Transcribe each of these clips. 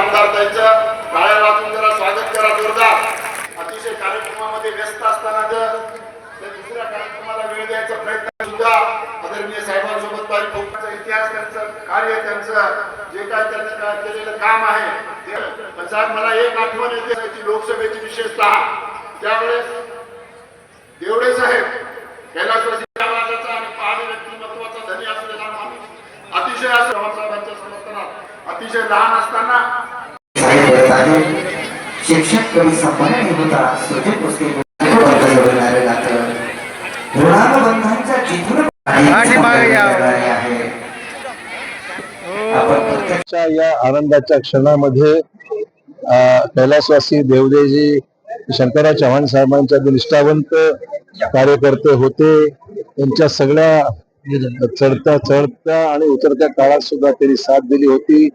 आमदार त्यांचं. काळ्या वाजून जरा स्वागत करा जोरदार. अतिशय कार्यक्रमामध्ये व्यस्त असताना जर दुसऱ्या कार्यक्रमाला वेळ द्यायचा प्रयत्न सुद्धा आदरणीय साहेबांसोबत काही लोकांचा इतिहास त्यांचं कार्य त्यांचं जे काय त्यांचं केलेलं काम आहे ते. साहेब मला एक आठवण येते लोकसभेची विशेषतः. त्यावेळेस देवडे साहेब कैलासवासी आणि पहाडी व्यक्तिमत्वाचा धनी असलेला माणूस अतिशय असं साहेबांच्या समर्थनात. अतिशय लहान असताना शिक्षक कवी संपन्न होता पुस्तके जिथून या. आनंदाच्या क्षणामध्ये अ, कैलासवासी देवदेजी शंकरराव चव्हाण साहेबांच्या निष्ठावंत कार्यकर्ते होते. त्यांच्या सगळ्या चढत्या चढत्या आणि उतरत्या काळात सुद्धा त्यांनी साथ दिली होती.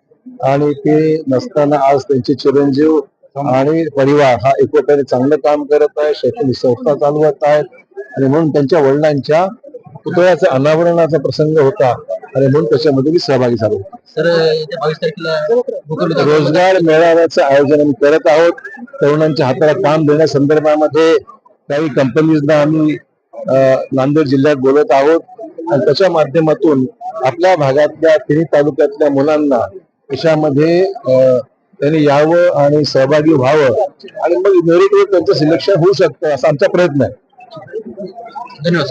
आणि ते नसताना आज त्यांचे चिरंजीव आणि परिवार हा एकोप्याने चांगलं काम करत आहे शैक्षणिक संस्था चालवत आहेत आणि म्हणून त्यांच्या वडिलांच्या पुतळ्याचा अनावरणाचा प्रसंग होता. आणि म्हणून त्याच्यामध्ये मी सहभागी झालो. रोजगार मेळाव्याचं आयोजन आम्ही करत आहोत. तरुणांच्या हाताला काम देण्यासंदर्भामध्ये काही कंपनीजना आम्ही नांदेड जिल्ह्यात बोलत आहोत. आणि त्याच्या माध्यमातून आपल्या भागातल्या तिन्ही तालुक्यातल्या मुलांना कशामध्ये त्यांनी यावं आणि सहभागी व्हावं आणि मग मेरिटवर त्यांचं सिलेक्शन होऊ शकतं असा आमचा प्रयत्न आहे. धन्यवाद.